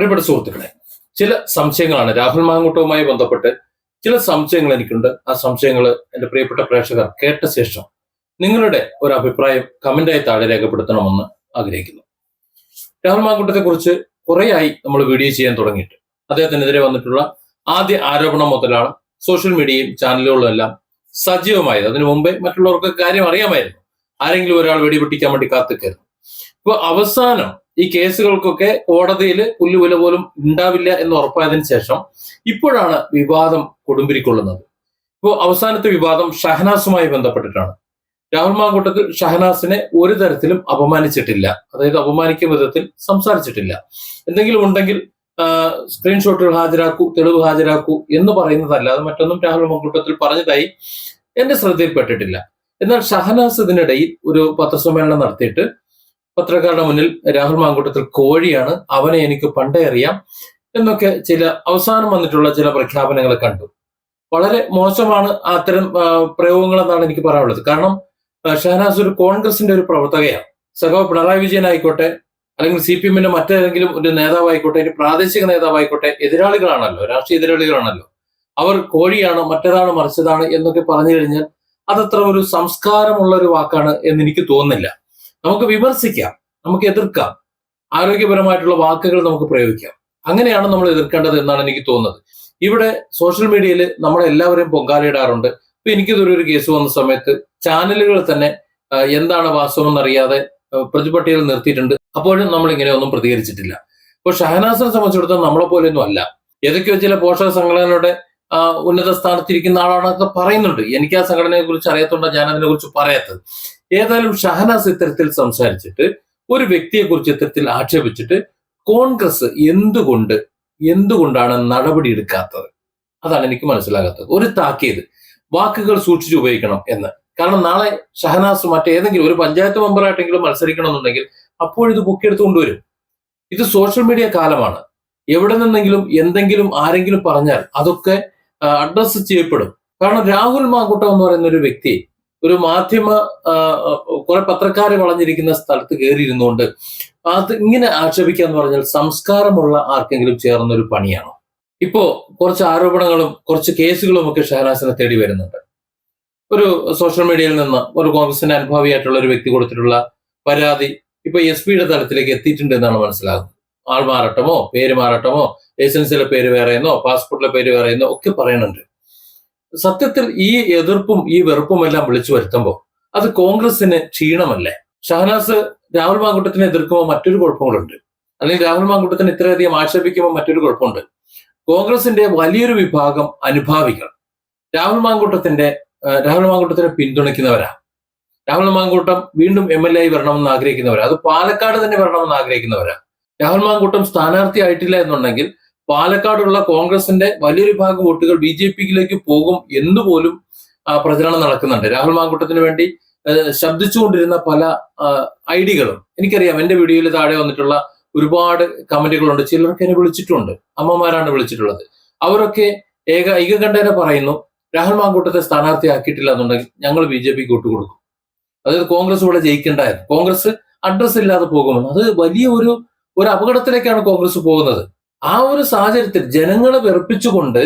പ്രിയപ്പെട്ട സുഹൃത്തുക്കളെ ചില സംശയങ്ങളാണ് രാഹുൽ മാങ്കൂട്ടവുമായി ബന്ധപ്പെട്ട് ചില സംശയങ്ങൾ എനിക്കുണ്ട്. ആ സംശയങ്ങൾ എന്റെ പ്രിയപ്പെട്ട പ്രേക്ഷകർ കേട്ട ശേഷം നിങ്ങളുടെ ഒരു അഭിപ്രായം കമന്റായി താഴെ രേഖപ്പെടുത്തണമെന്ന് ആഗ്രഹിക്കുന്നു. രാഹുൽ മാങ്കൂട്ടത്തെ കുറിച്ച് കുറേയായി നമ്മൾ വീഡിയോ ചെയ്യാൻ തുടങ്ങിയിട്ട് അദ്ദേഹത്തിനെതിരെ വന്നിട്ടുള്ള ആദ്യ ആരോപണം മുതലാണ് സോഷ്യൽ മീഡിയയും ചാനലുകളും എല്ലാം സജീവമായത്. അതിനു മുമ്പേ മറ്റുള്ളവർക്ക് കാര്യം അറിയാമായിരുന്നു. ആരെങ്കിലും ഒരാൾ വെടിപൊട്ടിക്കാൻ വേണ്ടി കാത്തിക്കായിരുന്നു ഇപ്പൊ അവസാനം ഈ കേസുകൾക്കൊക്കെ കോടതിയിൽ പുല്ലുവില പോലും ഉണ്ടാവില്ല എന്ന് ഉറപ്പായതിനു ശേഷം ഇപ്പോഴാണ് വിവാദം കൊടുമ്പിരിക്കൊള്ളുന്നത്. ഇപ്പോൾ അവസാനത്തെ വിവാദം ഷഹനാസുമായി ബന്ധപ്പെട്ടിട്ടാണ്. രാഹുൽ മാങ്കൂട്ടത്തിൽ ഷഹനാസിനെ ഒരു തരത്തിലും അപമാനിച്ചിട്ടില്ല. അതായത് അപമാനിക്കുന്ന വിധത്തിൽ സംസാരിച്ചിട്ടില്ല. എന്തെങ്കിലും ഉണ്ടെങ്കിൽ സ്ക്രീൻഷോട്ടുകൾ ഹാജരാക്കൂ തെളിവ് ഹാജരാക്കൂ എന്ന് പറയുന്നതല്ലാതെ മറ്റൊന്നും രാഹുൽ മാങ്കൂട്ടത്തിൽ പറഞ്ഞതായി എന്റെ ശ്രദ്ധയിൽപ്പെട്ടിട്ടില്ല. എന്നാൽ ഷഹനാസ് ഇതിനിടയിൽ ഒരു പത്രസമ്മേളനം നടത്തിയിട്ട് പത്രക്കാരുടെ മുന്നിൽ രാഹുൽ മാങ്കൂട്ടത്തിൽ കോഴിയാണ്. അവനെ എനിക്ക് പണ്ടേ അറിയാം എന്നൊക്കെ ചില അവസാനം വന്നിട്ടുള്ള ചില പ്രഖ്യാപനങ്ങൾ കണ്ടു. വളരെ മോശമാണ് അത്തരം പ്രയോഗങ്ങൾ എന്നാണ് എനിക്ക് പറയാനുള്ളത്. കാരണം ഷഹനാസ് ഒരു കോൺഗ്രസിന്റെ ഒരു പ്രവർത്തകയാണ്. സഖാവ് പിണറായി വിജയൻ ആയിക്കോട്ടെ അല്ലെങ്കിൽ സി പി എമ്മിന്റെ മറ്റേതെങ്കിലും ഒരു നേതാവായിക്കോട്ടെ ഒരു പ്രാദേശിക നേതാവായിക്കോട്ടെ എതിരാളികളാണല്ലോ രാഷ്ട്രീയ എതിരാളികളാണല്ലോ. അവർ കോഴിയാണ് മറ്റേതാണ് മറിച്ചതാണ് എന്നൊക്കെ പറഞ്ഞു കഴിഞ്ഞാൽ അതത്ര ഒരു സംസ്കാരമുള്ള ഒരു വാക്കാണ് എന്ന് എനിക്ക് തോന്നുന്നില്ല. നമുക്ക് വിമർശിക്കാം നമുക്ക് എതിർക്കാം ആരോഗ്യപരമായിട്ടുള്ള വാക്കുകൾ നമുക്ക് പ്രയോഗിക്കാം. അങ്ങനെയാണ് നമ്മൾ എതിർക്കേണ്ടത് എന്നാണ് എനിക്ക് തോന്നുന്നത്. ഇവിടെ സോഷ്യൽ മീഡിയയിൽ നമ്മളെല്ലാവരെയും പൊങ്കാലയിടാറുണ്ട്. ഇപ്പൊ എനിക്കിതൊരു ഒരു കേസ് വന്ന സമയത്ത് ചാനലുകൾ തന്നെ എന്താണ് വാസ്തവം എന്നറിയാതെ പ്രതിപട്ടികൾ നിർത്തിയിട്ടുണ്ട്. അപ്പോഴും നമ്മൾ ഇങ്ങനെയൊന്നും പ്രതികരിച്ചിട്ടില്ല. ഇപ്പോൾ ഷഹനാസിനെ സംബന്ധിച്ചിടത്തോളം നമ്മളെ പോലെയൊന്നും അല്ല. ഏതൊക്കെയോ ചില പോഷക സംഘടനകളുടെ ഉന്നത സ്ഥാനത്തിരിക്കുന്ന ആളാണെന്നൊക്കെ പറയുന്നുണ്ട്. എനിക്ക് ആ സംഘടനയെ കുറിച്ച് അറിയാത്തതുകൊണ്ട് ഞാൻ അതിനെ കുറിച്ച് പറയാത്തത്. ഏതായാലും ഷഹനാസ് ഇത്തരത്തിൽ സംസാരിച്ചിട്ട് ഒരു വ്യക്തിയെ കുറിച്ച് ഇത്തരത്തിൽ ആക്ഷേപിച്ചിട്ട് കോൺഗ്രസ് എന്തുകൊണ്ട് എന്തുകൊണ്ടാണ് നടപടി എടുക്കാത്തത്? അതാണ് എനിക്ക് മനസ്സിലാകാത്തത്. ഒരു താക്കീത് വാക്കുകൾ സൂക്ഷിച്ചു ഉപയോഗിക്കണം എന്ന്. കാരണം നാളെ ഷഹനാസ് മറ്റേതെങ്കിലും ഒരു പഞ്ചായത്ത് മെമ്പറായിട്ടെങ്കിലും മത്സരിക്കണമെന്നുണ്ടെങ്കിൽ അപ്പോഴിത് പൊക്കിയെടുത്ത് കൊണ്ടുവരും. ഇത് സോഷ്യൽ മീഡിയ കാലമാണ്. എവിടെ നിന്നെങ്കിലും എന്തെങ്കിലും ആരെങ്കിലും പറഞ്ഞാൽ അതൊക്കെ അഡ്രസ്സ് ചെയ്യപ്പെടും. കാരണം രാഹുൽ മാങ്കൂട്ടം എന്ന് പറയുന്ന ഒരു വ്യക്തി ഒരു മാധ്യമ കുറെ പത്രക്കാരെ വളഞ്ഞിരിക്കുന്ന സ്ഥലത്ത് കയറിയിരുന്നുകൊണ്ട് അത് ഇങ്ങനെ ആക്ഷേപിക്കുക എന്ന് പറഞ്ഞാൽ സംസ്കാരമുള്ള ആർക്കെങ്കിലും ചേർന്ന ഒരു പണിയാണോ? ഇപ്പോ കുറച്ച് ആരോപണങ്ങളും കുറച്ച് കേസുകളും ഒക്കെ ഷഹനാസിനെ തേടി വരുന്നുണ്ട്. ഒരു സോഷ്യൽ മീഡിയയിൽ നിന്ന് ഒരു കോൺഗ്രസിന്റെ അനുഭാവിയായിട്ടുള്ള ഒരു വ്യക്തി കൊടുത്തിട്ടുള്ള പരാതി ഇപ്പൊ എസ് പിയുടെ തലത്തിലേക്ക് എത്തിയിട്ടുണ്ട് എന്നാണ് മനസ്സിലാകുന്നത്. ആൾ മാറട്ടമോ? പേര് മാറട്ടമോ? ലൈസൻസിലെ പേര് വേറെയെന്നോ? പാസ്പോർട്ടിലെ പേര് വേറെയെന്നോ? ഒക്കെ പറയുന്നുണ്ട്. സത്യത്തിൽ ഈ എതിർപ്പും ഈ വെറുപ്പും എല്ലാം വിളിച്ചു വരുത്തുമ്പോൾ അത് കോൺഗ്രസിന് ക്ഷീണമല്ലേ? ഷഹനാസ് രാഹുൽ മാങ്കുട്ടത്തിനെ എതിർക്കുമ്പോൾ മറ്റൊരു കുഴപ്പങ്ങളുണ്ട്. അല്ലെങ്കിൽ രാഹുൽ മാങ്കുട്ടത്തിന് ഇത്രയധികം ആക്ഷേപിക്കുമ്പോൾ മറ്റൊരു കുഴപ്പമുണ്ട്. കോൺഗ്രസിന്റെ വലിയൊരു വിഭാഗം അനുഭാവികൾ രാഹുൽ മാങ്കൂട്ടത്തിന്റെ രാഹുൽ മാങ്കൂട്ടത്തിനെ പിന്തുണയ്ക്കുന്നവരാ. രാഹുൽ മാങ്കൂട്ടം വീണ്ടും എം എൽ എ ആയി വരണമെന്ന് ആഗ്രഹിക്കുന്നവരാ. അത് പാലക്കാട് തന്നെ വരണമെന്ന് ആഗ്രഹിക്കുന്നവരാ. രാഹുൽ മാങ്കൂട്ടം സ്ഥാനാർത്ഥി ആയിട്ടില്ല എന്നുണ്ടെങ്കിൽ പാലക്കാടുള്ള കോൺഗ്രസിന്റെ വലിയൊരു ഭാഗം വോട്ടുകൾ ബി ജെ പിയിലേക്ക് പോകും എന്നുപോലും പോലും പ്രചരണം നടക്കുന്നുണ്ട്. രാഹുൽ മാങ്കൂട്ടത്തിന് വേണ്ടി ശബ്ദിച്ചുകൊണ്ടിരുന്ന പല ഐഡികളും എനിക്കറിയാം എന്റെ വീഡിയോയിൽ താഴെ വന്നിട്ടുള്ള ഒരുപാട് കമന്റുകളുണ്ട്. ചിലർക്ക് എന്നെ വിളിച്ചിട്ടുണ്ട്. അമ്മമാരാണ് വിളിച്ചിട്ടുള്ളത്. അവരൊക്കെ ഏക ഐകകണ്ഠേന പറയുന്നു രാഹുൽ മാങ്കൂട്ടത്തെ സ്ഥാനാർത്ഥിയാക്കിയിട്ടില്ല എന്നുണ്ടെങ്കിൽ ഞങ്ങൾ ബി ജെ പിക്ക് കൊടുക്കും. അതായത് കോൺഗ്രസ് ഇവിടെ ജയിക്കേണ്ടായിരുന്നു. കോൺഗ്രസ് അഡ്രസ് ഇല്ലാതെ പോകുമെന്ന്. അത് വലിയ ഒരു ഒരു അപകടത്തിലേക്കാണ് കോൺഗ്രസ് പോകുന്നത്. ആ ഒരു സാഹചര്യത്തിൽ ജനങ്ങളെ വെറുപ്പിച്ചുകൊണ്ട്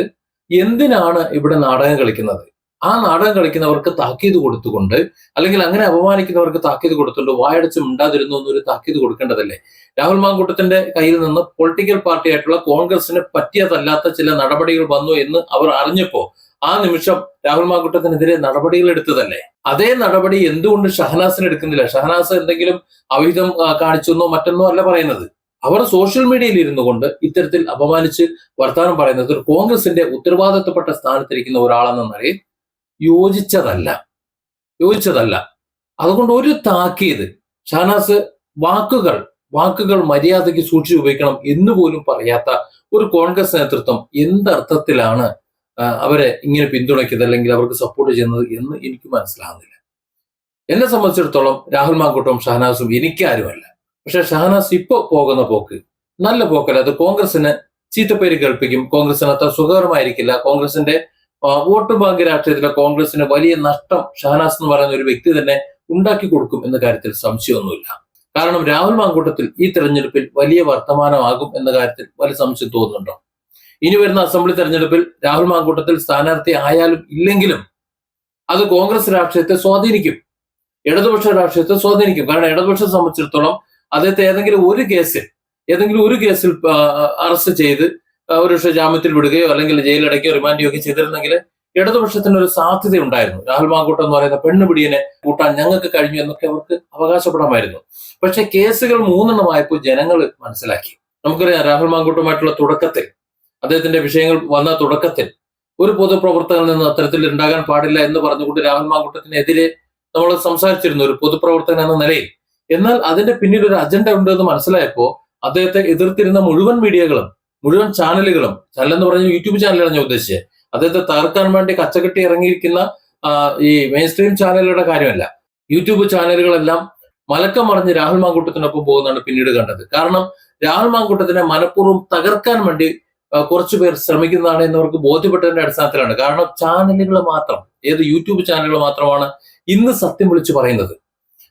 എന്തിനാണ് ഇവിടെ നാടകം കളിക്കുന്നത്? ആ നാടകം കളിക്കുന്നവർക്ക് താക്കീത് കൊടുത്തുകൊണ്ട് അല്ലെങ്കിൽ അങ്ങനെ അപമാനിക്കുന്നവർക്ക് താക്കീത് കൊടുത്തുകൊണ്ട് വായടച്ച് മിണ്ടാതിരുന്നു എന്നൊരു താക്കീത് കൊടുക്കേണ്ടതല്ലേ? രാഹുൽ മാങ്കൂട്ടത്തിന്റെ കയ്യിൽ നിന്ന് പൊളിറ്റിക്കൽ പാർട്ടി ആയിട്ടുള്ള കോൺഗ്രസിന് പറ്റിയതല്ലാത്ത ചില നടപടികൾ വന്നു എന്ന് അവർ അറിഞ്ഞപ്പോ ആ നിമിഷം രാഹുൽ മാങ്കൂട്ടത്തിനെതിരെ നടപടികൾ എടുത്തതല്ലേ? അതേ നടപടി എന്തുകൊണ്ട് ഷഹനാസിന് എടുക്കുന്നില്ല? ഷഹനാസ് എന്തെങ്കിലും അവിഹിതം കാണിച്ചെന്നോ മറ്റൊന്നോ അല്ല പറയുന്നത്. അവർ സോഷ്യൽ മീഡിയയിൽ ഇരുന്നു കൊണ്ട് ഇത്തരത്തിൽ അപമാനിച്ച് വർത്തമാനം പറയുന്നത് കോൺഗ്രസിന്റെ ഉത്തരവാദിത്തപ്പെട്ട സ്ഥാനത്തിരിക്കുന്ന ഒരാളെന്ന നിലയിൽ യോജിച്ചതല്ല. യോജിച്ചതല്ല. അതുകൊണ്ട് ഒരു താക്കീത് ഷാനാസ് വാക്കുകൾ വാക്കുകൾ മര്യാദയ്ക്ക് സൂക്ഷിച്ചു ഉപയോഗിക്കണം എന്ന് പോലും പറയാത്ത ഒരു കോൺഗ്രസ് നേതൃത്വം എന്തർത്ഥത്തിലാണ് അവരെ ഇങ്ങനെ പിന്തുണയ്ക്കുന്നത് അല്ലെങ്കിൽ അവർക്ക് സപ്പോർട്ട് ചെയ്യുന്നത് എന്ന് എനിക്ക് മനസ്സിലാകുന്നില്ല എന്നെ സംബന്ധിച്ചിടത്തോളം രാഹുൽ മാങ്കൂട്ടവും ഷഹനാസും എനിക്കാരുമല്ല. പക്ഷെ ഷഹനാസ് ഇപ്പോ പോകുന്ന പോക്ക്. നല്ല പോക്കല്ല. അത് കോൺഗ്രസിന് ചീത്തപ്പേര് കേൾപ്പിക്കും. കോൺഗ്രസിന് അത്ര സുഖകരമായിരിക്കില്ല. കോൺഗ്രസിന്റെ വോട്ട് ബാങ്ക് രാഷ്ട്രീയത്തിലെ കോൺഗ്രസിന് വലിയ നഷ്ടം ഷഹനാസ് എന്ന് പറയുന്ന ഒരു വ്യക്തി തന്നെ ഉണ്ടാക്കി കൊടുക്കും എന്ന കാര്യത്തിൽ സംശയമൊന്നുമില്ല. കാരണം രാഹുൽ മാങ്കൂട്ടത്തിൽ ഈ തെരഞ്ഞെടുപ്പിൽ വലിയ വർത്തമാനമാകും എന്ന കാര്യത്തിൽ വലിയ സംശയം തോന്നുന്നുണ്ടോ? ഇനി വരുന്ന അസംബ്ലി തെരഞ്ഞെടുപ്പിൽ രാഹുൽ മാങ്കൂട്ടത്തിൽ സ്ഥാനാർത്ഥി ആയാലും ഇല്ലെങ്കിലും അത് കോൺഗ്രസ് രാഷ്ട്രീയത്തെ സ്വാധീനിക്കും. ഇടതുപക്ഷ രാഷ്ട്രീയത്തെ സ്വാധീനിക്കും. കാരണം ഇടതുപക്ഷത്തെ സംബന്ധിച്ചിടത്തോളം അദ്ദേഹത്തെ ഏതെങ്കിലും ഒരു കേസിൽ ഏതെങ്കിലും ഒരു കേസിൽ അറസ്റ്റ് ചെയ്ത് ഒരുപക്ഷെ ഒരു പക്ഷേ ജാമ്യത്തിൽ വിടുകയോ അല്ലെങ്കിൽ ജയിലടയ്ക്കുകയോ റിമാൻഡ് ചെയ്യുകയോ ചെയ്തിരുന്നെങ്കിൽ ഇടതുപക്ഷത്തിന് ഒരു സാധ്യത ഉണ്ടായിരുന്നു രാഹുൽ മാങ്കൂട്ടം എന്ന് പറയുന്ന പെണ്ണുപിടിയനെ കൂട്ടാൻ ഞങ്ങൾക്ക് കഴിഞ്ഞു എന്നൊക്കെ അവർക്ക് അവകാശപ്പെടാമായിരുന്നു. പക്ഷെ കേസുകൾ മൂന്നെണ്ണമായപ്പോൾ ജനങ്ങൾ മനസ്സിലാക്കി. നമുക്കറിയാം രാഹുൽ മാങ്കൂട്ടുമായിട്ടുള്ള തുടക്കത്തിൽ അദ്ദേഹത്തിന്റെ വിഷയങ്ങൾ വന്ന തുടക്കത്തിൽ ഒരു പൊതുപ്രവർത്തകനിൽ നിന്ന് അത്തരത്തിൽ ഉണ്ടാകാൻ പാടില്ല എന്ന് പറഞ്ഞുകൊണ്ട് രാഹുൽ മാങ്കൂട്ടത്തിനെതിരെ നമ്മൾ സംസാരിച്ചിരുന്നു ഒരു പൊതുപ്രവർത്തകൻ എന്ന നിലയിൽ. എന്നാൽ അതിന്റെ പിന്നിൽ ഒരു അജണ്ട ഉണ്ട് എന്ന് മനസ്സിലായപ്പോൾ അദ്ദേഹത്തെ എതിർത്തിരുന്ന മുഴുവൻ മീഡിയകളും മുഴുവൻ ചാനലുകളും ചാനൽ എന്ന് പറഞ്ഞ യൂട്യൂബ് ചാനലാണ് ഞാൻ ഉദ്ദേശിച്ചത്. അദ്ദേഹത്തെ തകർക്കാൻ വേണ്ടി കച്ചകെട്ടി ഇറങ്ങിയിരിക്കുന്ന ഈ മെയിൻ സ്ട്രീം ചാനലുകളുടെ കാര്യമല്ല. യൂട്യൂബ് ചാനലുകളെല്ലാം മലക്കം മറിഞ്ഞ് രാഹുൽ മാങ്കൂട്ടത്തിനൊപ്പം പോകുന്നതാണ് പിന്നീട് കണ്ടത്. കാരണം രാഹുൽ മാങ്കൂട്ടത്തിനെ മനഃപൂർവം തകർക്കാൻ വേണ്ടി കുറച്ചു പേർ ശ്രമിക്കുന്നതാണ് എന്നവർക്ക് ബോധ്യപ്പെട്ടതിന്റെ അടിസ്ഥാനത്തിലാണ്. കാരണം ചാനലുകൾ മാത്രം ഏത് യൂട്യൂബ് ചാനലുകൾ മാത്രമാണ് ഇന്ന് സത്യം വിളിച്ചു പറയുന്നത്.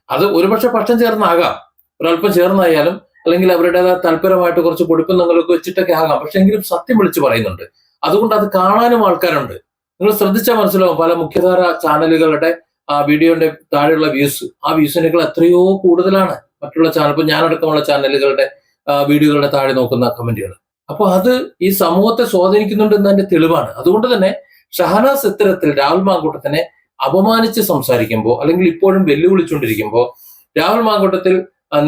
അത് ഒരുപക്ഷെ പക്ഷം ചേർന്നാകാം. ഒരല്പം ചേർന്നായാലും അല്ലെങ്കിൽ അവരുടേതായ താല്പര്യമായിട്ട് കുറച്ച് പൊടിപ്പുന്നങ്ങളൊക്കെ വെച്ചിട്ടൊക്കെ ആകാം. പക്ഷെ എങ്കിലും സത്യം വിളിച്ചു പറയുന്നുണ്ട്. അതുകൊണ്ട് അത് കാണാനും ആൾക്കാരുണ്ട്. നിങ്ങൾ ശ്രദ്ധിച്ചാൽ മനസ്സിലാവും പല മുഖ്യധാര ചാനലുകളുടെ ആ വീഡിയോന്റെ താഴെയുള്ള വ്യൂസ്. ആ വ്യൂസിനേക്കാൾ എത്രയോ കൂടുതലാണ് മറ്റുള്ള ചാനൽ. ഇപ്പൊ ഞാനടക്കമുള്ള ചാനലുകളുടെ വീഡിയോകളുടെ താഴെ നോക്കുന്ന കമന്റുകൾ. അപ്പോൾ അത് ഈ സമൂഹത്തെ സ്വാധീനിക്കുന്നുണ്ട് എന്നതിന്റെ തെളിവാണ്. അതുകൊണ്ട് തന്നെ ഷഹനാസ് ഇത്തരത്തിൽ രാഹുൽ മാങ്കൂട്ടത്തിനെ അപമാനിച്ച് സംസാരിക്കുമ്പോൾ അല്ലെങ്കിൽ ഇപ്പോഴും വെല്ലുവിളിച്ചുകൊണ്ടിരിക്കുമ്പോൾ രാഹുൽ മാങ്കൂട്ടത്തിൽ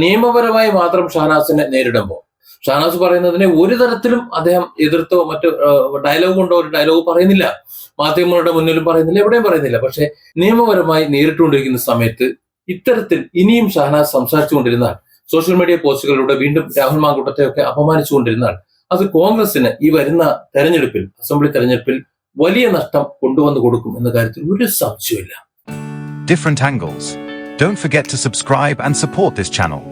നിയമപരമായി മാത്രം ഷാനാസിനെ നേരിടുമ്പോൾ. ഷാനാസ് പറയുന്നതിനെ ഒരു തരത്തിലും അദ്ദേഹം എതിർത്തോ മറ്റു ഡയലോഗ് കൊണ്ടോ ഒരു ഡയലോഗ് പറയുന്നില്ല. മാധ്യമങ്ങളുടെ മുന്നിലും പറയുന്നില്ല എവിടെയും പറയുന്നില്ല. പക്ഷെ നിയമപരമായി നേരിട്ടുകൊണ്ടിരിക്കുന്ന സമയത്ത് ഇത്തരത്തിൽ ഇനിയും ഷഹനാസ് സംസാരിച്ചുകൊണ്ടിരുന്നാൽ സോഷ്യൽ മീഡിയ പോസ്റ്റുകളിലൂടെ വീണ്ടും രാഹുൽ മാങ്കൂട്ടത്തെ ഒക്കെ അപമാനിച്ചുകൊണ്ടിരുന്നാൽ അത് കോൺഗ്രസിന് ഈ വരുന്ന തെരഞ്ഞെടുപ്പിൽ അസംബ്ലി തെരഞ്ഞെടുപ്പിൽ വലിയ നഷ്ടം കൊണ്ടുവന്നു കൊടുക്കും എന്ന കാര്യത്തിൽ ഒരു സംശയമില്ല different angles don't forget to subscribe and support this channel